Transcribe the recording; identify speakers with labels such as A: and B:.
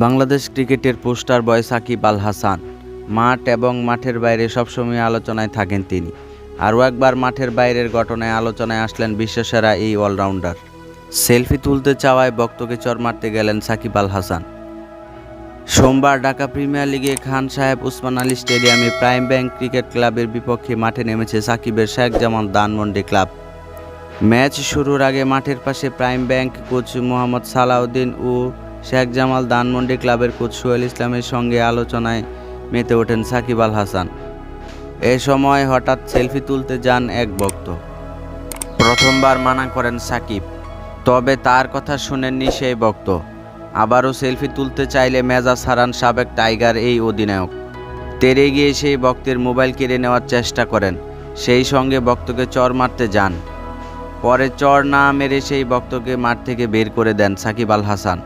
A: বাংলাদেশ ক্রিকেটের poster boy Shakib Al Hasan. মাঠ এবং মাঠের বাইরে সবসময় আলোচনায় থাকেন তিনি। আরও একবার মাঠের বাইরের ঘটনায় আলোচনায় আসলেন বিশ্বসেরা এই অলরাউন্ডার। সেলফি তুলতে চাওয়ায় বক্তকে চর মারতে গেলেন সাকিব আল হাসান। সোমবার ঢাকা প্রিমিয়ার লিগে খান সাহেব উসমান আলী স্টেডিয়ামে প্রাইম ব্যাংক ক্রিকেট ক্লাবের বিপক্ষে মাঠে নেমেছে সাকিবের শেখ জামাল দানমন্ডি ক্লাব। ম্যাচ শুরুর আগে মাঠের পাশে Prime Bank coach Mohammad Salauddin ও শেখ জামাল দানমন্ডি ক্লাবের কোচ সোহেল ইসলামের সঙ্গে আলোচনায় মেতে ওঠেন সাকিব আল হাসান। এ সময় হঠাৎ সেলফি তুলতে যান এক ভক্ত। প্রথমবার মানা করেন সাকিব, তবে তার কথা শুনেননি সেই ভক্ত। আবারও সেলফি তুলতে চাইলে মেজাজ হারান সাবেক টাইগার এই অধিনায়ক। তেরে গিয়ে সেই ভক্তের মোবাইল কেড়ে নেওয়ার চেষ্টা করেন, সেই সঙ্গে ভক্তকে চর মারতে যান। পরে চর না মেরে সেই ভক্তকে মাঠ থেকে বের করে দেন সাকিব আল হাসান।